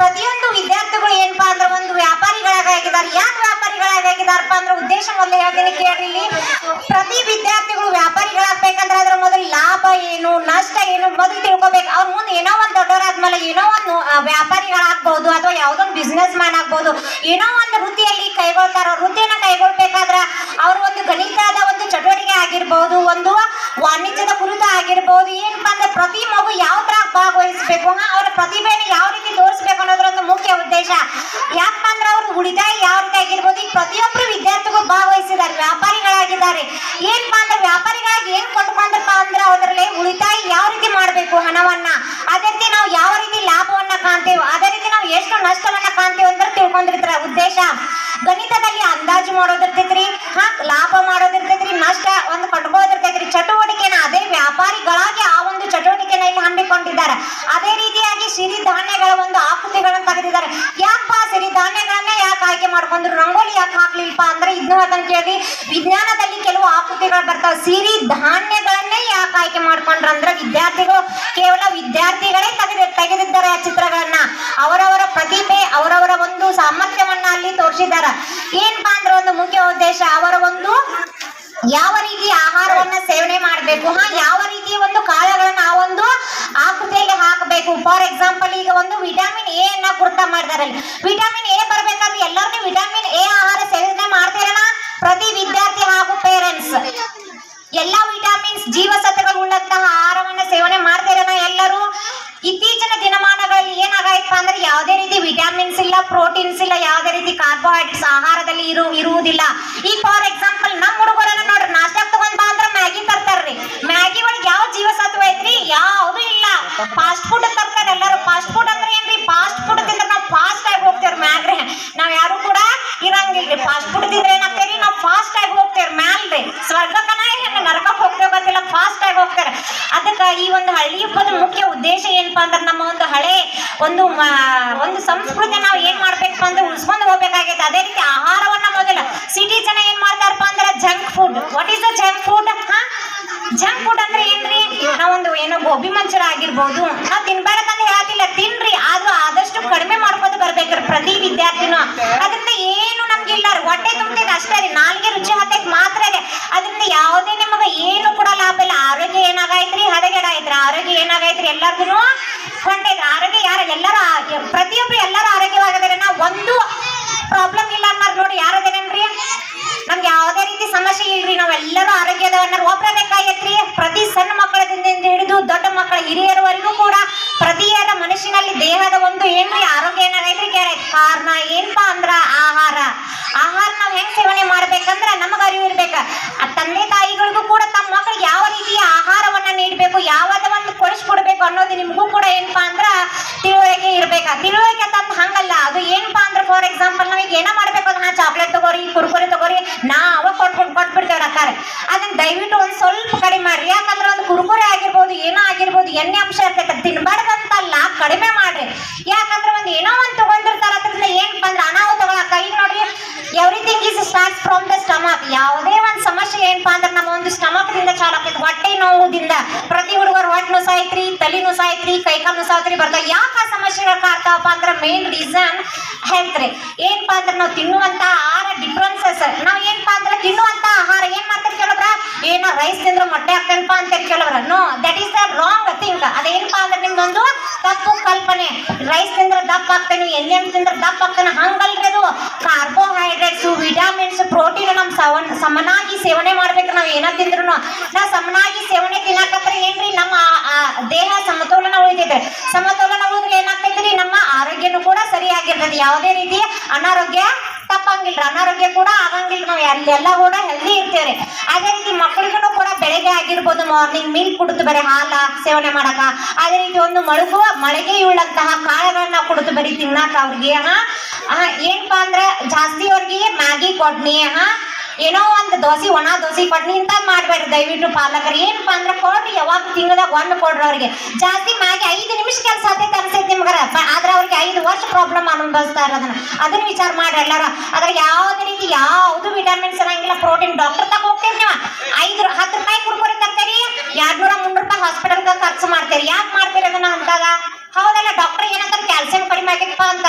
ಪ್ರತಿಯೊಂದು ವಿದ್ಯಾರ್ಥಿಗಳು ಏನಪ್ಪಾ ಅಂದ್ರೆ ಒಂದು ವ್ಯಾಪಾರಿಗಳಾಗಿದ್ದಾರೆ. ಯಾಕೆ ವ್ಯಾಪಾರಿಗಳಾಗಿದ್ದಾರಪ್ಪ ಅಂದ್ರೆ ಉದ್ದೇಶ ಮೊದಲು ಹೇಳ್ತೀನಿ ಕೇಳಿ ಪ್ರತಿ ವಿದ್ಯಾರ್ಥಿಗಳು ವ್ಯಾಪಾರಿಗಳಾಗ್ಬೇಕಂದ್ರೆ ಅದ್ರ ಮೊದಲು ಲಾಭ ಏನು, ನಷ್ಟ ಏನು ಮೊದಲು ತಿಳ್ಕೊಬೇಕು. ಅವ್ರ ಮುಂದೆ ಏನೋ ಒಂದು ದೊಡ್ಡವರಾದ್ಮೇಲೆ ಏನೋ ಒಂದು ವ್ಯಾಪಾರಿಗಳಾಗ್ಬಹುದು ಅಥವಾ ಯಾವ್ದೊಂದು ಬಿಸ್ನೆಸ್ ಮ್ಯಾನ್ ಆಗ್ಬಹುದು. ಏನೋ ಒಂದು ವೃತ್ತಿಯಲ್ಲಿ ಕೈಗೊಳ್ತಾರ. ವೃತ್ತಿಯನ್ನ ಕೈಗೊಳ್ಬೇಕಾದ್ರೆ ಅವ್ರ ಒಂದು ಗಣಿತದ ಒಂದು ಚಟುವಟಿಕೆ ಆಗಿರ್ಬಹುದು, ಒಂದು ವಾಣಿಜ್ಯದ ಕುರಿತು ಆಗಿರ್ಬಹುದು. ಏನಪ್ಪಾ ಅಂದ್ರೆ ಪ್ರತಿ ಮಗು ಯಾವ ತರ ಭಾಗವಹಿಸ್ಬೇಕು ಅವ್ರ ಪ್ರತಿಭೆಯನ್ನು ಯಾವ ರೀತಿ ತೋರಿಸ್ಬೇಕು? ಅನ್ನೋದ್ರೊಂದು ಯಾಕಂದ್ರೆ ಅವ್ರ ಅಂದ್ರೆ ಉಳಿತಾಯ ಯಾವ ರೀತಿ ಆಗಿರ್ಬೋದು ಈಗ ಪ್ರತಿಯೊಬ್ಬರು ವಿದ್ಯಾರ್ಥಿಗಳು ಭಾಗವಹಿಸಿದ್ದಾರೆ, ವ್ಯಾಪಾರಿಗಳಾಗಿದ್ದಾರೆ. ಏನಪ್ಪಾ ಅಂದ್ರೆ ವ್ಯಾಪಾರಿಗಳಾಗಿ ಏನ್ ಕೊಂಡ್ಕೊಂಡ್ರಪ್ಪ ಅಂದ್ರೆ ಅದರಲ್ಲಿ ಉಳಿತಾಯ ಯಾವ ರೀತಿ ಮಾಡಬೇಕು ಹಣವನ್ನ? ಅದೇ ರೀತಿ ನಾವು ಯಾವ ರೀತಿ ಲಾಭವನ್ನ ಕಾಣ್ತೇವೆ? ಅದೇ ರೀತಿ ನಾವು ಎಷ್ಟು ನಷ್ಟವನ್ನ ಕಾಣ್ತೇವೆ ಅಂತ ತಿಳ್ಕೊಂಡಿರ್ತಾರ. ಉದ್ದೇಶ, ಗಣಿತದಲ್ಲಿ ಅಂದಾಜು ಮಾಡೋದಿರ್ತೈತ್ರಿ. ಹಾ, ಲಾಭ ಮಾಡೋದಿರ್ತೈತ್ರಿ ನಷ್ಟ ಒಂದು ಕೊಂಡ್ಕೋದಿರ್ತೈತ್ರಿ ಚಟುವಟಿಕೆನ ಅದೇ ವ್ಯಾಪಾರಿಗಳಾಗಿ ಆ ಒಂದು ಚಟುವಟಿಕೆನ ಇಲ್ಲಿ ಹಮ್ಮಿಕೊಂಡಿದ್ದಾರೆ ಅದೇ ರೀತಿಯಾಗಿ ಸಿರಿಧಾನ್ಯಗಳ ಒಂದು ಆಕೃತಿಗಳನ್ನು ತೆಗೆದಿದ್ದಾರೆ ಯಾಕಪ್ಪ ಸಿರಿಧಾನ್ಯಗಳನ್ನೇ ಯಾಕೆ ಆಯ್ಕೆ ಮಾಡ್ಕೊಂಡ್ರು ರಂಗೋಲಿ ಯಾಕೆ ಹಾಕ್ಲಿಲ್ಪ ಅಂದ್ರೆ ಇದನ್ನ ಅದನ್ನ ಕೇಳಿ, ವಿಜ್ಞಾನದಲ್ಲಿ ಕೆಲವು ಆಕೃತಿಗಳು ಬರ್ತಾವ. ಸಿರಿ ಧಾನ್ಯಗಳನ್ನೇ ಯಾಕೆ ಆಯ್ಕೆ ಮಾಡ್ಕೊಂಡ್ರು ಅಂದ್ರೆ ವಿದ್ಯಾರ್ಥಿಗಳು ಕೇವಲ ವಿದ್ಯಾರ್ಥಿಗಳೇ ತೆಗೆದು, ತೆಗೆದಿದ್ದಾರೆ ಆ ಚಿತ್ರಗಳನ್ನ. ಅವರವರ ಪ್ರತಿಭೆ, ಅವರವರ ಒಂದು ಸಾಮರ್ಥ್ಯವನ್ನ ಅಲ್ಲಿ ತೋರಿಸಿದಾರ ಏನ್ಪಾ ಅಂದ್ರೆ ಒಂದು ಮುಖ್ಯ ಉದ್ದೇಶ, ಅವರ ಒಂದು ಯಾವ ರೀತಿ ಆಹಾರವನ್ನ ಸೇವನೆ ಮಾಡಬೇಕು, ಹಾ, ಯಾವ ರೀತಿಯ ಒಂದು ಕಾರ್ಯಗಳನ್ನ ಆ ಒಂದು ಆಕೃತಿಯಲ್ಲಿ ಹಾಕಬೇಕು. ಫಾರ್ ಎಕ್ಸಾಂಪಲ್ ಈಗ ಒಂದು ವಿಟಮಿನ್ ಎ ಅನ್ನ ಗುರುತ ಮಾಡಿದಾರೆ ವಿಟಮಿನ್ ಎ ಬರ್ಬೇಕಾದ್ರೆ ಎಲ್ಲರನ್ನೂ ವಿಟಮಿನ್ ಎ ಆಹಾರ ಸೇವನೆ ಮಾಡ್ತೀರಲ್ಲ ಪ್ರತಿ ವಿದ್ಯಾರ್ಥಿ ಹಾಗೂ ಪೇರೆಂಟ್ಸ್ ಎಲ್ಲ ವಿಟಮಿನ್ಸ್ ಜೀವಸತ್ವಗಳು ಉಳ್ಳಂತಹ ಆಹಾರವನ್ನ ಸೇವನೆ ಮಾಡ್ತೀರನ ಎಲ್ಲರೂ ಇತ್ತೀಚಿನ ದಿನಮಾನಗಳಲ್ಲಿ ಏನಾಗೈತಪ್ಪ ಅಂದ್ರೆ ಯಾವುದೇ ರೀತಿ ವಿಟಮಿನ್ಸ್ ಇಲ್ಲ ಪ್ರೋಟೀನ್ಸ್ ಇಲ್ಲ, ಯಾವುದೇ ರೀತಿ ಕಾರ್ಬೋಹೈಡ್ರೇಟ್ಸ್ ಆಹಾರದಲ್ಲಿ ಇರು, ಇರುವುದಿಲ್ಲ. ಈ ಫಾರ್ ಎಕ್ಸಾಂಪಲ್ ನಮ್ಮ ಹುಡುಗರನ್ನ ನೋಡ್ರಿ, ನಾಷ್ಟಾಕ್ ತಗೊಂಡ್ ಬಾ ಅಂದ್ರೆ ಮ್ಯಾಗಿ ತರ್ತಾರ್ರಿ ಮ್ಯಾಗಿ ಒಳಗೆ ಯಾವ ಜೀವಸತ್ವ ಐತ್ರಿ? ಯಾವುದು ಇಲ್ಲ. ಫಾಸ್ಟ್ ಫುಡ್ ತರ್ತಾರೆ ಎಲ್ಲರೂ. ಫಾಸ್ಟ್ ಫುಡ್ ಅಂದ್ರೆ ಏನ್ರಿ? ಫಾಸ್ಟ್ ಫುಡ್ ತಿಂದ್ರೆ ನಾವು ಫಾಸ್ಟ್ ಆಗಿ ಹೋಗ್ತೇವ್ರಿ ಮ್ಯಾಗ್ರೆ ನಾವ್ ಯಾರು ಕೂಡ ಇರಂಗಿಲ್ರಿ. ಫಾಸ್ಟ್ ಫುಡ್ ತಿಂದ್ರೆ ಏನಾಗ್ತೇರಿ ನಾವು ಫಾಸ್ಟ್ ಆಗಿ ಹೋಗ್ತೇವ್ರಿ ಮ್ಯಾಲ್ರಿ ಸ್ವರ್ಗಕ್ಕನ ಹೆಂಗ ನರಕಕ್ಕೆ ಹೋಗ್ತೇವೆ ಗೊತ್ತಿಲ್ಲ. ಫಾಸ್ಟ್ ಆಗಿ ಹೋಗ್ತಾರೆ ಅದಕ್ಕೆ ಈ ಒಂದು ಹಳ್ಳಿ ಹಬ್ಬದ ಮುಖ್ಯ ಉದ್ದೇಶ ಏನಪ್ಪಾ ಅಂದ್ರೆ ನಮ್ಮ ಒಂದು ಹಳೆ ಒಂದು ಒಂದು ಸಂಸ್ಕೃತಿ ನಾವು ಏನ್ ಮಾಡ್ಬೇಕಪ್ಪ ಅಂದ್ರೆ ಉಳಿಸ್ಕೊಂಡು ಹೋಗ್ಬೇಕಾಗೈತೆ ಅದೇ ರೀತಿ ಆಹಾರವನ್ನ ಮೊದಲ ಸಿಟಿ ಜನ ಏನ್ ಮಾಡ್ತಾರಪ್ಪ ಅಂದ್ರೆ junk food what is the junk food ಹಾ ಜಂಕ್ ಫುಡ್ ಅಂದ್ರೆ ಏನ್ರಿ ನಾವೊಂದು ಏನೋ ಗೋಬಿ ಮಂಚೂರಿ ಆಗಿರ್ಬೋದು ನಾವ್ ತಿನ್ಬೇಕಂತ ಹೇಳತ್ತಿಲ್ಲ ತಿನ್ರಿ ಆದ್ರೂ ಆದಷ್ಟು ಕಡಿಮೆ ಮಾಡ್ಕೊತ ಬರ್ಬೇಕ್ರಿ ಪ್ರತಿ ವಿದ್ಯಾರ್ಥಿನೂ ಅದರಿಂದ ಏನು ನಮ್ಗೆ ಇಲ್ಲ ರೀ. ಹೊಟ್ಟೆ ತುಂಬ್ತೈತೆ ಅಷ್ಟೇ ರೀ ನಾಲ್ಗೆ ರುಚಿ ಹತ್ತೈತೆ ಮಾತ್ರ ರೀ ಅದರಿಂದ ಯಾವುದೇ ನಿಮಗೆ ಏನು ಕೂಡ ಲಾಭ ಇಲ್ಲ ಆರೋಗ್ಯ ಏನಾಗೈತ್ರಿ ಹದಗೆಡ ಐತ್ರಿ ಆರೋಗ್ಯ ಏನಾಗೈತ್ರಿ ಎಲ್ಲರಿಗೂ ಹೊಂಟೈತ್ರಿ. ಆರೋಗ್ಯ ಯಾರ ಎಲ್ಲರೂ ಪ್ರತಿಯೊಬ್ಬರು ಎಲ್ಲರ ಆರೋಗ್ಯವಾಗಿದ್ದಾರೆ ನಾವು ಒಂದು ಪ್ರಾಬ್ಲಮ್ ಇಲ್ಲ ಅನ್ನೋರು ನೋಡಿ ಯಾರದೇನೇನ್ರಿ ನಮ್ಗೆ ಯಾವುದೇ ರೀತಿ ಸಮಸ್ಯೆ ಇಲ್ರಿ. ನಾವೆಲ್ಲರೂ ಆರೋಗ್ಯದವನ್ನ ಒಬ್ಬರ ಕಾಯತ್ರಿ ಪ್ರತಿ ಸಣ್ಣ ಮಕ್ಕಳದಿಂದ ಹಿಡಿದು ದೊಡ್ಡ ಮಕ್ಕಳ ಹಿರಿಯರವರೆಗೂ ಕೂಡ ಪ್ರತಿಯಾದ ಮನುಷ್ಯನಲ್ಲಿ ದೇಹದ ಒಂದು ಏನ್ರಿ? ಆರೋಗ್ಯ ಏನಾಗೈತ್ರಿ ಕೇಳೈತಿ ಕಾರಣ ಏನಪ್ಪಾ ಅಂದ್ರ ಆಹಾರ ಆಹಾರ ನಾವ್ ಹೆಂಗ್ ಸೇವನೆ ಮಾಡ್ಬೇಕಂದ್ರ ನಮಗ ಅರಿವು ಇರ್ಬೇಕ ಆ ತಂದೆ ತಾಯಿಗಳಿಗೂ ಕೂಡ ತಮ್ಮ ಮಕ್ಕಳಿಗೆ ಯಾವ ರೀತಿಯ ಆಹಾರವನ್ನ ನೀಡಬೇಕು ಯಾವದ ಒಂದು ಕೊಡಿಸ್ಕೊಡ್ಬೇಕು ಅನ್ನೋದು ನಿಮಗೂ ಕೂಡ ಏನಪ್ಪಾ ಅಂದ್ರ ತಿಳುವಳಿಕೆ ಇರ್ಬೇಕ ತಿಳುವಳಿಕೆ ತಂದ್ ಹಂಗಲ್ಲ ಅದು ಏನಪ್ಪಾ ಅಂದ್ರೆ ಫಾರ್ ಎಕ್ಸಾಂಪಲ್ ನಾವೀಗ ಏನೋ ಮಾಡ್ಬೇಕು ಅಂದ್ರೆ ನಾ ಚಾಕ್ಲೇಟ್ ತಗೋರಿ ಕುರ್ಕುರೆ ತಗೋರಿ ನಾ ಅವ ಕೊಟ್ಕೊಂಡು ಅಕ್ಕಾರ ಅದನ್ನ ದಯವಿಟ್ಟು ಒಂದು ಸ್ವಲ್ಪ ಕಡಿಮೆ ಮಾಡ್ರಿ. ಯಾಕಂದ್ರೆ ಒಂದು ಕುರುಕುರೆ ಆಗಿರ್ಬೋದು, ಏನೋ ಆಗಿರ್ಬೋದು, ಎಣ್ಣೆ ಅಂಶ ಇರ್ತೈತೆ ತಿನ್ಬಾರ್ದಂತಲ್ಲ, ಕಡಿಮೆ ಮಾಡ್ರಿ. ಯಾಕಂದ್ರೆ ಒಂದು ಏನೋ ಒಂದ್ ತಗೊಂಡಿರ್ತಾರ ಅದ್ರಿಂದ ಏನಪ್ಪ ಅಂದ್ರೆ ಅನಾಹುತಗಳಕ್ಕ ಕೈ ನೋಡ್ರಿ everything is start from the stomach ಯಾವುದೇ ಒಂದು ಸಮಸ್ಯೆ ಏನಪ್ಪಾ ಅಂದ್ರೆ ನಮ್ಮ ಒಂದು ಸ್ಟಮಕ್ ದಿಂದ ಚಾಲು ಆಗ್ತೈತೆ. ಹೊಟ್ಟೆ ನೋವುದಿಂದ ಪ್ರತಿ ಹುಡುಗರು ಹೊಟ್ಟೆ ನುಸಾಯ್ತ್ರಿ ತಲೆ ನುಸಾಯ್ತ್ರಿ ಕೈಕಾಲು ನುಸಾಯ್ತ್ರಿ ಬರ್ತಾವ ಯಾಕೆ ಆ ಸಮಸ್ಯೆಗಳ ಕಾಡ್ತಾವಪ್ಪ ಅಂದ್ರೆ ಮೇನ್ ರೀಸನ್ ಹೆಲ್ತ್ ರೀ. ಏನಪ್ಪಾ ಅಂದ್ರೆ ನಾವು ತಿನ್ನುವಂತ ಆರ ಡಿಫ್ರೆನ್ಸಸ್ ನಾವು ಏನಪ್ಪಾ ಅಂದ್ರೆ ತಿನ್ನುವಂತ ಆಹಾರ ಏನ್ ಮಾಡ್ತಾರೆ ಕೆಲವ್ರ ಏನೋ ರೈಸ್ ತಿಂದ್ರೆ ಮೊಟ್ಟೆ ಹಾಕ್ತೇನಪ್ಪ ಅಂತ ಕೆಲವ್ರ that is the wrong thing ಅದೇನಪ್ಪ ಅಂದ್ರೆ ನಿಮ್ದೊಂದು ತಪ್ಪು ಕಲ್ಪನೆ. ರೈಸ್ ತಿಂದ್ರೆ ದಪ್ಪ ಆಗ್ತೇನೆ ಎಣ್ಣೆ ತಿಂದ್ರೆ ದಪ್ಪ ಆಗ್ತಾನೆ, ಹಂಗಲ್ರಿ ಅದು. ಕಾರ್ಬೋಹೈಡ್ರೇಟ್ಸ್ ವಿಟಮಿನ್ಸ್ ಪ್ರೋಟೀನ್ ನಮ್ ಸವನ್, ಸಮನಾಗಿ ಸೇವನೆ ಮಾಡ್ಬೇಕು. ನಾವು ಏನ ತಿಂದ್ರು ನಾ ಸಮನಾಗಿ ಸೇವನೆ ತಿನ್ನಾಕತ್ರ ಏನ್ರಿ, ನಮ್ಮ ದೇಹ ಸಮತೋಲನ ಉಳಿತೈತೆ. ಸಮತೋಲನ ಉಳಿದ್ರೆ ಏನಾಗ್ತೈತ್ರಿ, ನಮ್ಮ ಆರೋಗ್ಯನು ಕೂಡ ಸರಿಯಾಗಿರ್ತದೆ ಯಾವುದೇ ರೀತಿ ಅನಾರೋಗ್ಯ ತಪ್ಪಂಗಿಲ್ರಿ. ಅನಾರೋಗ್ಯ ಕೂಡ ಆಗಂಗಿಲ್ಲ ನಾವು ಎಲ್ಲ ಕೂಡ ಹೆಲ್ದಿ ಇರ್ತೇವ್ರಿ. ಅದೇ ರೀತಿ ಮಕ್ಕಳಿಗೂ ಕೂಡ ಬೆಳಗ್ಗೆ ಆಗಿರ್ಬೋದು ಮಾರ್ನಿಂಗ್ ಮೀಲ್ ಕುಡಿದು ಬರೀ ಹಾಲ ಸೇವನೆ ಮಾಡಕ. ಅದೇ ರೀತಿ ಒಂದು ಮಳೆಗೆ ಮಳೆಗೆಯುಳ್ಳಂತಹ ಕಾಳುಗಳನ್ನ ಕುಡಿದು ಬರೀ ತಿನ್ನಾಕ ಅವ್ರಿಗೆ, ಹಾ? ಏನಪ್ಪಾ ಅಂದ್ರೆ ಜಾಸ್ತಿ ಅವ್ರಿಗೆ ಮ್ಯಾಗಿ ಕೊಡ್ನಿ, ಹಾ? ಏನೋ ಒಂದು ದೋಸೆ, ಒಣ ದೋಸೆ ಕೊಡ್ನಿ ಇಂಥದ್ದು ಮಾಡ್ಬೇಡ್ರಿ. ದಯವಿಟ್ಟು ಪಾಲಕರು, ಏನಪ್ಪ ಅಂದ್ರೆ ಕೊಡ್ರಿ ಯಾವಾಗ ತಿಂಗಳದಾಗ ಒಂದು ಕೊಡ್ರಿ ಅವ್ರಿಗೆ. ಜಾಸ್ತಿ ಮಾಗಿ ಐದು ನಿಮಿಷ ಕೆಲಸ ಆತೈತೆ ಅನ್ಸೈತಿ ನಿಮ್ಗರ. ಆದ್ರೆ ಅವ್ರಿಗೆ ಐದು ವರ್ಷ ಪ್ರಾಬ್ಲಮ್ ಅನುಭವಿಸ್ತಾ ಇರೋದನ್ನ. ಅದನ್ನ ವಿಚಾರ ಮಾಡ್ರಿ ಎಲ್ಲಾರ. ಅದ್ರ ಯಾವ್ದು ರೀತಿ ಯಾವುದು ವಿಟಮಿನ್ಸ್ ಇರಂಗಿಲ್ಲ ಪ್ರೋಟೀನ್ ಡಾಕ್ಟರ್ ತಗ ಹೋಗ್ತೀರಿ ನೀವು. ಐದು ಹತ್ತು ರೂಪಾಯಿ ಕುರ್ಕುರಿ ತರ್ತೀರಿ. ಎರಡ್ನೂರ ಮುನ್ನೂರು ರೂಪಾಯಿ ಹಾಸ್ಪಿಟಲ್ಗೆ ಖರ್ಚು ಮಾಡ್ತೀರಿ. ಯಾಕೆ ಮಾಡ್ತೀರಿ ಅದನ್ನ ಅಂತಾಗ ಹೌದಲ್ಲ ಡಾಕ್ಟರ್ ಏನಂತಾರೆ ಕ್ಯಾಲ್ಸಿಯಂ ಕಡಿಮೆ ಆಗಿತ್ತಪ್ಪ ಅಂತ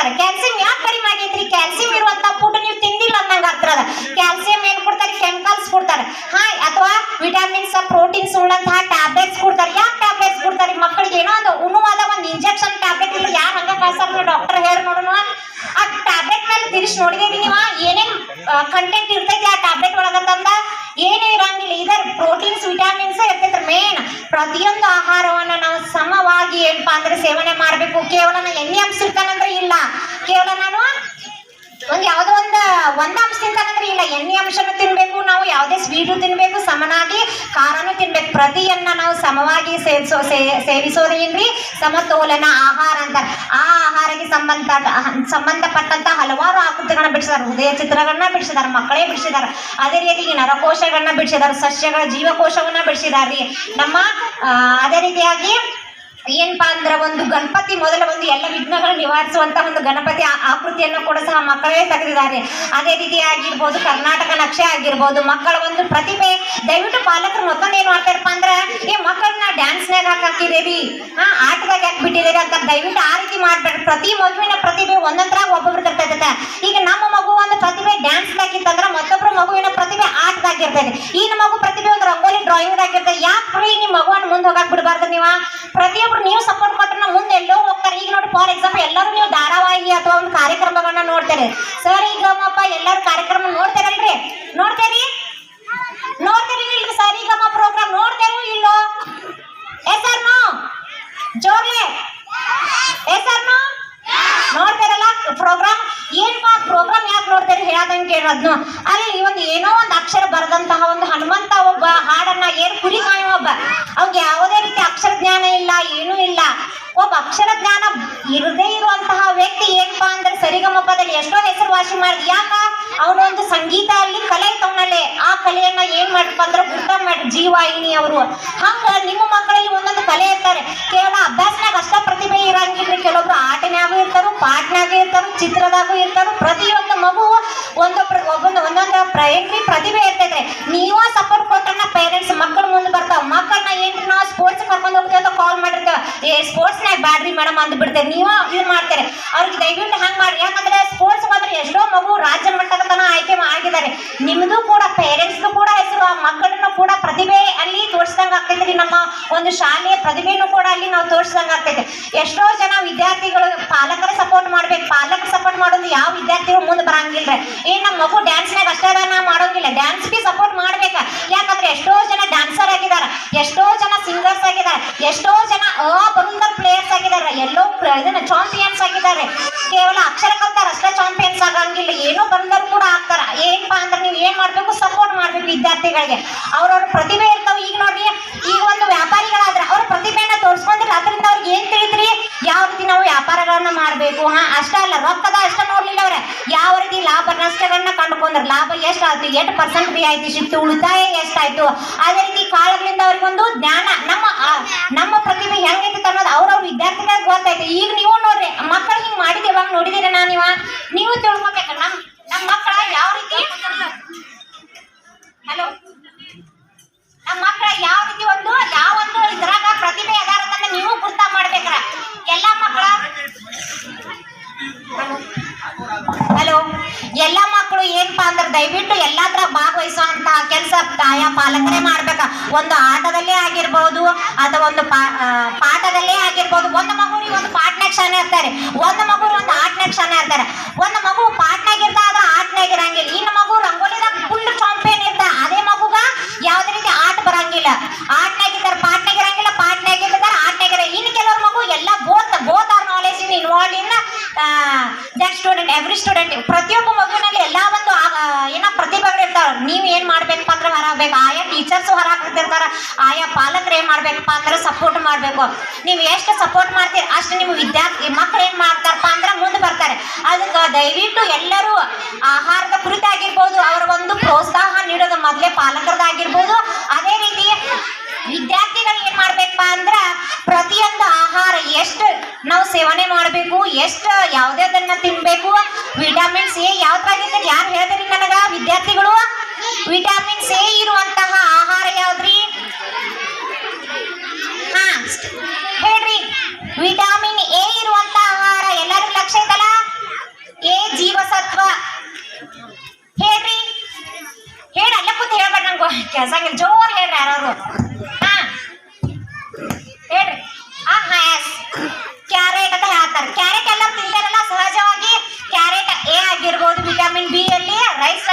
ಸರ್ ಡಾಕ್ಟರ್ ಹೇಳಿ ನೋಡೋಣ ಆ ಟ್ಯಾಬ್ಲೆಟ್ ಮೇಲೆ ತಿರ್ಸಿ ನೋಡಿದೇರಿ ನೀವ ಏನೇನ್ ಕಂಟೆಂಟ್ ಇರ್ತೈತಿ, ಆ ಟ್ಯಾಬ್ಲೆಟ್ ಒಳಗಂತಂದ ಏನೇ ಇರಂಗಿಲ್ಲ. ಇದರ ಪ್ರೋಟೀನ್ಸ್ ವಿಟಾಮಿನ್ಸ್ ಇರ್ತೈತಿ ಮೇನ್ ಪ್ರತಿಯೊಂದು ಆಹಾರವನ್ನ ನಾವು ಸಮವಾಗಿ ಏನಪ್ಪಾ ಅಂದ್ರೆ ಸೇವನೆ ಮಾಡಬೇಕು. ಕೇವಲ ಎಣ್ಣೆ ಅಂಶ ಇರ್ತಾನಂದ್ರೆ ಇಲ್ಲ. ಕೇವಲ ನಾನು ಒಂದ್ ಯಾವ್ದೋ ಒಂದ್ ಒಂದ್ ಅಂಶ ತಿಂತಾನಂದ್ರೆ ಇಲ್ಲ ಎಣ್ಣೆ ಅಂಶನೂ ತಿನ್ಬೇಕು, ನಾವು ಯಾವ್ದೇ ಸ್ವೀಟು ತಿನ್ಬೇಕು, ಸಮನಾಗಿ ಖಾರನೂ ತಿನ್ಬೇಕು. ಪ್ರತಿಯನ್ನ ನಾವು ಸಮವಾಗಿ ಸೇವಿಸೋ ಸೇ- ಸೇವಿಸೋದು ಏನ್ರಿ? ಸಮತೋಲನ ಆಹಾರ ಅಂತ ಆ ಆಹಾರಕ್ಕೆ ಸಂಬಂಧ, ಸಂಬಂಧಪಟ್ಟಂತ ಹಲವಾರು ಆಕೃತಿಗಳನ್ನ ಬಿಡಿಸಿದಾರೆ ಹೃದಯ ಚಿತ್ರಗಳನ್ನ ಬಿಡಿಸಿದಾರೆ ಮಕ್ಕಳೇ ಬಿಡಿಸಿದಾರೆ ಅದೇ ರೀತಿ ನರಕೋಶಗಳನ್ನ ಬಿಡಿಸಿದಾರೆ ಸಸ್ಯಗಳ ಜೀವಕೋಶವನ್ನ ಬಿಡಿಸಿದಾರ್ರಿ ನಮ್ಮ ಅದೇ ರೀತಿಯಾಗಿ ಏನಪ್ಪಾ ಅಂದ್ರೆ ಒಂದು ಗಣಪತಿ ಮೊದಲ ಒಂದು ಎಲ್ಲ ವಿಘ್ನಗಳು ನಿವಾರಿಸುವಂತ ಒಂದು ಗಣಪತಿ ಆಕೃತಿಯನ್ನು ಕೂಡ ಸಹ ಮಕ್ಕಳೇ ತೆಗೆದಿದ್ದಾರೆ. ಅದೇ ರೀತಿ ಆಗಿರ್ಬೋದು ಕರ್ನಾಟಕ ನಕ್ಷೆ ಆಗಿರ್ಬೋದು, ಮಕ್ಕಳ ಒಂದು ಪ್ರತಿಭೆ. ದಯವಿಟ್ಟು ಪಾಲಕರು ಮತ್ತೊಂದು ಏನ್ ಮಾಡ್ತಾರಪ್ಪ ಅಂದ್ರೆ ಈ ಮಕ್ಕಳನ್ನ ಡ್ಯಾನ್ಸ್ ನಾಗ ಹಾಕಿದೇರಿ ಹಾ, ಆಟದಾಗ ಯಾಕೆ ಬಿಟ್ಟಿದ್ದೀರಿ? ಅಂತ ದಯವಿಟ್ಟು ಆ ರೀತಿ ಮಾಡ್ಬೇಡ್ರಿ. ಪ್ರತಿ ಮಗುವಿನ ಪ್ರತಿಭೆ ಒಂದೊಂದ್ರಾಗ ಒಬ್ಬೊಬ್ರು ಇರ್ತೈತೆ ಈಗ ನಮ್ಮ ಮಗು ಒಂದು ಪ್ರತಿಭೆ ಡ್ಯಾನ್ಸ್ ಇತ್ತಂದ್ರೆ ಮತ್ತೊಬ್ರು ಮಗುವಿನ ಪ್ರತಿಭೆ ಆಟದಾಗಿರ್ತೈತೆ ಈ ನಮ್ಮ ಮಗು ಪ್ರತಿಭೆ ಒಂದು ರಂಗೋಲಿ ಡ್ರಾಯಿಂಗ್ ಆಗಿರ್ತದೆ ಯಾಕೆ ನಿಮ್ಮ ಮಗುವನ್ನು ಮುಂದೆ ಹೋಗಕ್ ಬಿಡಬಾರ್ದು ನೀವ? ನೀವು ಸಪೋರ್ಟ್ ಕೊಟ್ಟರೆ ಮುಂದೆ ಎಲ್ಲೋ ಹೋಗ್ತಾರೆ. ಈಗ ನೋಡಿ ಫಾರ್ ಎಕ್ಸಾಂಪಲ್ ಎಲ್ಲರೂ ನೀವು ಧಾರಾವಾಹಿ ಅಥವಾ ಒಂದು ಕಾರ್ಯಕ್ರಮಗಳನ್ನ ನೋಡ್ತಾರೆ. ಸರ್ ಈಗ ಎಲ್ಲರೂ ಕಾರ್ಯಕ್ರಮ ನೋಡ್ತಾರಲ್ರಿ? ನೋಡ್ತೇರಿ? ನೋಡ್ತೀರಿ ಇಲ್ಲ ಸರ್ ನಮ್ಮ ಪ್ರೋಗ್ರಾಮ್ ನೋಡ್ತೇನೆ ಇಲ್ಲೋ? ಎಸ್ ಜೋರ್ಲಿ ನೋ ಜೋರ್ಲೆ ಎಸ್ ಸರ್ ನೋ ನೋಡ್ತಾರಲ್ಲ ಪ್ರೋಗ್ರಾಮ್ ಏನ್ಪಾ ಪ್ರೋಗ್ರಾಮ್ ಯಾಕೆ ನೋಡ್ತಾರೆ? ಹೇಳದಂಗೆ ಕೇಳೋದ್ನು ಅಲ್ಲಿ ಒಂದು ಏನೋ ಒಂದು ಅಕ್ಷರ ಬರೆದಂತಹ ಒಂದು ಹನುಮಂತ ಒಬ್ಬ ಹಾಡನ್ನ ಏನ್ ಕುರಿ ಕಾಯೋ ಒಬ್ಬ ಅವ್ಗೆ ಯಾವುದೇ ರೀತಿ ಅಕ್ಷರ ಜ್ಞಾನ ಇಲ್ಲ ಏನೂ ಇಲ್ಲ ಒಬ್ಬ ಅಕ್ಷರ ಜ್ಞಾನ ಇರದೇ ಇರುವಂತಹ ವ್ಯಕ್ತಿ ಏನಪ್ಪಾ ಅಂದ್ರೆ ಸರಿಗಮಪದಲ್ಲಿ ಎಷ್ಟೋ ಹೆಸರುವಾಸಿ ಮಾಡಿ ಯಾಕ ಸಂಗೀತ ಅಲ್ಲಿ ಕಲೆ ಐತವನಲ್ಲಿ ಆ ಕಲೆಯನ್ನ ಏನ್ ಮಾಡ್ರಪ್ಪ ಅಂದ್ರೆ ಗುರ್ತ ಮಾಡಿ ಜೀವಾಹಿನಿ ಅವರು. ಹಂಗ ನಿಮ್ಮ ಮಕ್ಕಳಲ್ಲಿ ಒಂದೊಂದು ಕಲೆ ಇರ್ತಾರೆ. ಕೇವಲ ಅಭ್ಯಾಸನಾಗ ಅಷ್ಟ ಪ್ರತಿಭೆ ಇರಂಗಿಲ್ರಿ. ಕೆಲವೊಬ್ರು ಆಟನ್ಯಾಗೂ ಇರ್ತಾರು ಪಾಠನಾಗೂ ಇರ್ತಾರು, ಚಿತ್ರದಾಗೂ ಇರ್ತಾರು. ಪ್ರತಿಯೊಂದು ಮಗು ಒಂದು ಒಬ್ಬೊಂದು ಒಂದೊಂದು ಪ್ರಯತ್ನ, ಪ್ರತಿಭೆ ಇರ್ತೈತ್ರಿ ನೀವ ಸಪೋರ್ಟ್ ಕೊಟ್ಟನ ಪೇರೆಂಟ್ಸ್ ಮಕ್ಕಳು ಮುಂದೆ ಬರ್ತಾವ. ಮಕ್ಕಳನ್ನ ಏನ್ರಿ ನಾವು ಸ್ಪೋರ್ಟ್ಸ್ ಕರ್ಕೊಂಡು ಹೋಗ್ತೇವೆ ಅಂತ ಕಾಲ್ ಮಾಡಿರ್ತೇವೆ. ಏ ಸ್ಪೋರ್ಟ್ಸ್ನಾಗ ಬ್ಯಾಡ್ರಿ ಮೇಡಮ್ ಅಂದ್ಬಿಡ್ತೇವೆ. ನೀವ ಇದು ಮಾಡ್ತಾರೆ. ಅವ್ರಿಗೆ ದಯವಿಟ್ಟು ಹಂಗ್ ಮಾಡ್ರಿ. ಯಾಕಂದ್ರೆ ಸ್ಪೋರ್ಟ್ಸ್ ಮಾತ್ರ ಎಷ್ಟೋ ಮಗು ರಾಜ್ಯ ಮಟ್ಟದ ತನ ಆಯ್ಕೆ ಆಗಿದ್ದಾರೆ ನಿಮ್ದು ಕೂಡ ಪೇರೆಂಟ್ಸ್ದು ಕೂಡ ಹೆಸರು ಆ ಮಕ್ಕಳನ್ನು ಕೂಡ ಪ್ರತಿಭೆ ಅಲ್ಲಿ ತೋರಿಸ್ದಂಗ ಆಗ್ತೈತ್ರಿ ನಮ್ಮ ಒಂದು ಶಾಲೆಯ ಪ್ರತಿಭೆನೂ ಕೂಡ ಅಲ್ಲಿ ನಾವು ತೋರಿಸಿದಂಗೆ ಆಗ್ತೈತೆ. ಎಷ್ಟೋ ಜನ ವಿದ್ಯಾರ್ಥಿಗಳು ಪಾಲಕರ ಸಪೋರ್ಟ್ ಮಾಡ್ಬೇಕು. ಪಾಲಕ ಸಪೋರ್ಟ್ ಮಾಡೋದು ಯಾವ ವಿದ್ಯಾರ್ಥಿಗಳು ಮುಂದೆ ಬರಂಗಿಲ್ರಿ. ಏನ್ ನಮ್ಮ ಮಗು ಡ್ಯಾನ್ಸ್ನಾಗ ಅದನ್ನ ಮಾಡೋಂಗಿಲ್ಲ. ಡ್ಯಾನ್ಸ್ ಬಿ ಸಪೋರ್ಟ್ ಮಾಡ್ಬೇಕ. ಯಾಕಂದ್ರೆ ಎಷ್ಟೋ ಜನ ಡ್ಯಾನ್ಸರ್ ಆಗಿದಾರ ಎಷ್ಟೋ ಜನ ಸಿಂಗರ್ಸ್ ಆಗಿದ್ದಾರೆ. ಎಷ್ಟೋ ಜನ ಅಬರುಂದ ಪ್ಲೇಯರ್ಸ್ ಆಗಿದ್ದಾರೆ. ಎಲ್ಲೋ ಇದನ್ನ ಚಾಂಪಿಯನ್ಸ್ ಆಗಿದ್ದಾರೆ. ಕೇವಲ ಅಕ್ಷರ ಕಲ್ತಾರ ಅಷ್ಟೇ ಚಾಂಪಿಯನ್ಸ್ ಆಗಂಗಿಲ್ಲ. ಏನೋ ಬಂದರು ಕೂಡ ಆಗ್ತಾರ. ಏನಪ್ಪಾ ಅಂದ್ರೆ ನೀವು ಏನ್ ಮಾಡ್ಬೇಕು? ಸಪೋರ್ಟ್ ಮಾಡ್ಬೇಕು ವಿದ್ಯಾರ್ಥಿಗಳಿಗೆ. ಅವ್ರವ್ರ ಪ್ರತಿಭೆ ಇರ್ತಾವ ಈಗ ನೋಡ್ರಿ ಈಗ ಒಂದು ವ್ಯಾಪಾರಿಗಳಾದ್ರೆ ಅವ್ರ ಪ್ರತಿಭೆನ ತೋರಿಸ್ಕೊಂಡ್ರೆ ಅದರಿಂದ ಅವ್ರಿಗೆ ಏನ್ ತಿಳಿದ್ರಿ ಯಾವ ರೀತಿ ನಾವು ಮಾಡ್ಬೇಕು ಹಾ, ಅಷ್ಟೇ ಅಲ್ಲ, ರೊಕ್ಕದ ಅಷ್ಟೇ ನೋಡ್ಲಿಲ್ಲ ಅವ್ರೆ. ಯಾವ ರೀತಿ ಲಾಭ ನಷ್ಟಗಳನ್ನ ಕಂಡುಕೊಂಡ್ರ? ಲಾಭ ಎಷ್ಟಾಯ್ತು? ಎಷ್ಟು ಪರ್ಸೆಂಟ್ ರಿಯಾಯಿತಿ ಸಿಕ್ತು ಉಳಿತಾಯ ಎಷ್ಟಾಯ್ತು? ಅದೇ ರೀತಿ ಕಾಲಗಳಿಂದ ಅವ್ರಿಗೊಂದು ಜ್ಞಾನ, ನಮ್ಮ ನಮ್ಮ ಪ್ರತಿಭೆ ಹೆಂಗೈತೆ ಅನ್ನೋದು ಅವ್ರವ್ರ ವಿದ್ಯಾರ್ಥಿಗಳಿಗೆ ಗೊತ್ತಾಯ್ತು. ಈಗ ನೀವು ನೋಡ್ರಿ ಮಕ್ಕಳು ಹಿಂಗೆ ಮಾಡಿದ ಇವಾಗ ನೋಡಿದಿರ ನಾನು ನೀವ ನೀವು ತಿಳ್ಕೊಬೇಕು. ನಮ್ಮ ಮಕ್ಕಳ ಯಾವ ರೀತಿ ಹಲೋ ನಮ್ಮ ಮಕ್ಕಳ ಯಾವ ರೀತಿ ಒಂದು ಯಾವ ಒಂದು ಇದ್ರಾಗ ಪ್ರತಿಭೆ ಅದಾರ ಅಂತ ನೀವು ಗುರ್ತ ಮಾಡ್ಬೇಕ್ರ ಎಲ್ಲ ಮಕ್ಕಳ ಹಲೋ ಎಲ್ಲ ಮಕ್ಕಳು ಏನಪ್ಪಾ ಅಂದ್ರೆ ದಯವಿಟ್ಟು ಎಲ್ಲಾದ್ರ ಭಾಗವಹಿಸುವಂತ ಕೆಲಸ ಆಯಾ ಪಾಲಕರೇ ಮಾಡ್ಬೇಕ. ಒಂದು ಆಟದಲ್ಲೇ ಆಗಿರ್ಬೋದು ಅಥವಾ ಒಂದು ಪಾಠದಲ್ಲೇ ಆಗಿರ್ಬೋದು. ಒಂದು ಮಗುವಿಗೆ ಒಂದು ಪಾಟ್ನಾಗ ಶಾನೆ ಇರ್ತಾರೆ. ಒಂದು ಮಗು ಒಂದು ಆಟ್ನಾಗ ಶಾನೆ ಇರ್ತಾರೆ. ಒಂದು ಮಗು ಪಾಟ್ನಾಗ ಇರ್ತಾ ಆದ್ರೆ ಆಟ್ನಾಗ ಇರಂಗಿಲ್ಲ ಇನ್ನು ಮಗು ರಂಗೋಲಿದಾಗ ಫುಲ್ ಚಾಂಪಿಯನ್ ಇರ್ತ ಅದೇ ಮಗುಗ ಯಾವ್ದೇ ರೀತಿ ಆಟ ಬರಂಗಿಲ್ಲ ಆಟ್ನಾಗ ಇರ್ತಾರೆ ಪಾಟ್ನಾಗ ಇರಂಗಿಲ್ಲ ಪಾಟ್ನಾಗ ಇರ್ತಾರೆ ಆಟ್ನಾಗ ಇರ ಇನ್ನು ಕೆಲವ್ರ ಮಗು ಎಲ್ಲ both both are knowledge in involve in that student every student ಪ್ರತಿಯೊಬ್ಬ ಮಗುವಿನಲ್ಲಿ ಎಲ್ಲಾ ಒಂದು ಆ- ಆ, ಏನೋ ಪ್ರತಿಭೆಗಳು ಇರ್ತಾವ ನೀವ್ ಏನ್ ಮಾಡ್ಬೇಕಪ್ಪ ಅಂದ್ರೆ ಹೊರ ಹಾಕ್ಬೇಕು ಆಯಾ ಟೀಚರ್ಸ್ ಹೊರ ಹಾಕ್ತಿರ್ತಾರ ಆಯಾ ಪಾಲಕರು ಏನ್ ಮಾಡ್ಬೇಕಪ್ಪ ಅಂದ್ರೆ ಸಪೋರ್ಟ್ ಮಾಡ್ಬೇಕು. ನೀವು ಎಷ್ಟು ಸಪೋರ್ಟ್ ಮಾಡ್ತೀರಿ, ಅಷ್ಟು ನಿಮ್ ವಿದ್ಯಾರ್ಥಿ ಮಕ್ಳು ಏನ್ ಮಾಡ್ತಾರಪ್ಪ ಅಂದ್ರೆ ಮುಂದೆ ಬರ್ತಾರೆ. ಅದಕ್ಕೆ ದಯವಿಟ್ಟು ಎಲ್ಲರೂ ಆಹಾರದ ಕುರಿತಾಗಿರ್ಬೋದು, ಅವರ ಒಂದು ಪ್ರೋತ್ಸಾಹ ನೀಡೋದು ಮೊದಲೇ ಪಾಲಕರದಾಗಿರ್ಬೋದು ಅದೇ ರೀತಿ ವಿದ್ಯಾರ್ಥಿಗಳು ಏನ್ ಮಾಡ್ಬೇಕಪ್ಪ ಅಂದ್ರ ಪ್ರತಿಯೊಂದು ಆಹಾರ ಎಷ್ಟು ನಾವು ಸೇವನೆ ಮಾಡಬೇಕು, ಎಷ್ಟು ಯಾವ್ದ್ಯಾವ್ದನ್ನ ತಿನ್ಬೇಕು, ವಿಟಮಿನ್ಸ್ ಎ ಯಾವ್ದ್ರಾಗಿಂದ ಯಾರು ಹೇಳ್ತೀರಿ ನನಗ? ವಿದ್ಯಾರ್ಥಿಗಳು ವಿಟಮಿನ್ಸ್ ಸಿ ಇರುವಂತಹ ಆಹಾರ ಯಾವ್ದ್ರಿ? ಹಾ ಹೇಳ್ರಿ. ವಿಟಮಿನ್ ಎ ಇರುವಂತಹ ಆಹಾರ, ಎಲ್ಲರಿಗೂ ಲಕ್ಷ ಐತಲ್ಲ? ಎ ಜೀವಸತ್ವ. ಹೇಳ್ರಿ. ಹೇಳಿ, ಅಲ್ಲ ಕೂತ್ ಹೇಳ್ಬೇಡ ನಂಗೆ. ಕೆಲಸ ಜೋರ್ ಹೇಳ್ರಿ ಯಾರು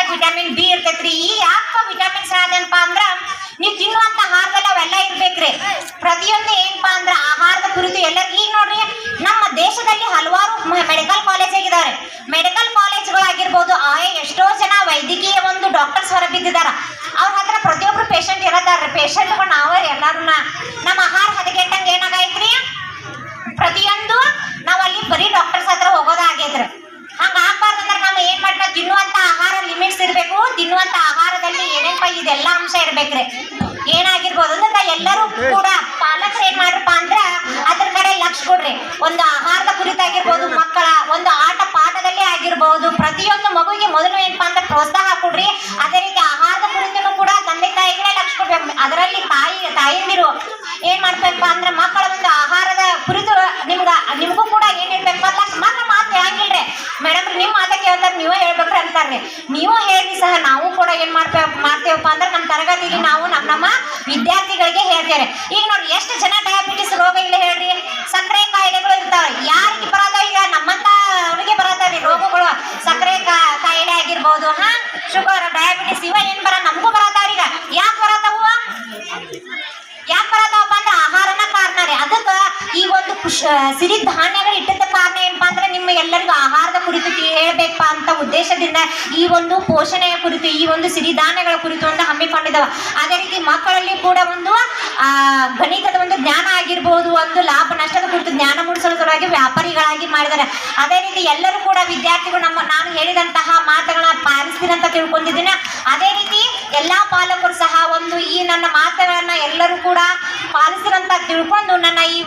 vitamin B, 3 E, apa vitamin sa atin pang ಪ್ರೋತ್ಸಾಹ ಕೊಡ್ರಿ. ಅದೇ ರೀತಿ ಆಹಾರದ ಕುರಿತನು ಕೂಡ ತಂದೆ ತಾಯಿಗಳೇ ಲಕ್ಷ ಕೊಡ್ಬೇಕು ಅದರಲ್ಲಿ ತಾಯಿ, ತಾಯಂದಿರು ಏನ್ ಮಾಡ್ಬೇಕಪ್ಪ ಅಂದ್ರೆ ಮಕ್ಕಳ ಒಂದು ಆಹಾರದ ಕುರಿತು ನಿಮ್ಗ, ನಿಮ್ಗೂ ಕೂಡ ಏನ್ ಹೇಳ್ಬೇಕು ಲಕ್ಷ ಮಕ್ಕಳ ಮಾತು ಹೇಳಂಗಿಲ್ರಿ ಮೇಡಮ್ ನಿಮ್ ಮಾತ ಕೇಳ್ತಾರೆ, ನೀವೇ ಹೇಳ್ಬೇಕ್ರಿ ಅಂತಾರ್ರಿ. ನೀವು ಹೇಳಿ ಸಹ, ನಾವು ಕೂಡ ಏನ್ ಮಾಡ್ತೇವೆ, ಮಾಡ್ತೇವಪ್ಪ ಅಂದ್ರೆ ನಮ್ಮ ತರಗತಿಲಿ ನಾವು ನಮ್ಮ ನಮ್ಮ ವಿದ್ಯಾರ್ಥಿಗಳಿಗೆ ಹೇಳ್ತೇವೆ ನೋಡಿ ಎಷ್ಟು ಜನ ಡಯಾಬಿಟಿಸ್ ರೋಗ ಇಲ್ಲ ಹೇಳ್ರಿ ಸಕ್ಕರೆ ಕಾಯಿಲೆಗಳು ಇರ್ತಾವೆ ಯಾರಿಗೆ ಬರತಾವ ಈಗ ನಮ್ಮಂತ ಅವ್ರಿಗೆ ಬರತಾವ್ರಿ ರೋಗಗಳು ಸಕ್ಕರೆ ಕಾ- ಕಾಯಿಲೆ ಆಗಿರ್ಬೋದು ಹಾ ಶುಗರ್ ಡಯಾಬಿಟಿಸ್ ಇವ ಏನ್ ಬರ ನಮಗೂ ಬರತಾವ್ರಿ ಈಗ ಯಾಕೆ ಬರತಾವು ಯಾಕೆ ಬರತಾವಪ್ಪ ಅಂದ್ರೆ ಆಹಾರನ ಕಾರಣ ರೀ ಅದಕ್ಕ ಈ ಒಂದು ಸಿರಿ ಧಾನ್ಯಗಳು ಇಟ್ಟದ ಕಾರಣ ಏನಪ್ಪಾ ಅಂದ್ರೆ ನಿಮ್ಮ ಎಲ್ಲರಿಗೂ ಆಹಾರದ ಕುರಿತು ಹೇಳ್ಬೇಕಪ್ಪ ಅಂತ ಉದ್ದೇಶದಿಂದ ಈ ಒಂದು ಪೋಷಣೆಯ ಕುರಿತು, ಈ ಒಂದು ಸಿರಿಧಾನ್ಯಗಳ ಕುರಿತು ಅಂತ ಹಮ್ಮಿಕೊಂಡಿದ್ದಾವ. ಅದೇ ರೀತಿ ಮಕ್ಕಳಲ್ಲಿ ಕೂಡ ಒಂದು ಗಣಿತದ ಒಂದು ಜ್ಞಾನ ಆಗಿರ್ಬೋದು, ಒಂದು ಲಾಭ ನಷ್ಟದ ಕುರಿತು ಜ್ಞಾನ ಮೂಡಿಸಲು ಸಲುವಾಗಿ ವ್ಯಾಪಾರಿಗಳಾಗಿ ಮಾಡಿದ್ದಾರೆ. ಅದೇ ರೀತಿ ಎಲ್ಲರೂ ಕೂಡ ವಿದ್ಯಾರ್ಥಿಗಳು ನಮ್ಮ, ನಾನು ಹೇಳಿದಂತಹ ಮಾತುಗಳನ್ನ ಪಾಲಿಸ್ತೀನಿ ಅಂತ ತಿಳ್ಕೊಂಡಿದ್ದೀನಿ. ಅದೇ ರೀತಿ ಎಲ್ಲಾ ಪಾಲಕರು ಸಹ ಒಂದು ಈ ನನ್ನ ಮಾತುಗಳನ್ನ ಎಲ್ಲರೂ ಕೂಡ ಪಾಲಿಸ್ತೀರಂತ ತಿಳ್ಕೊಂಡು ನನ್ನ ಈ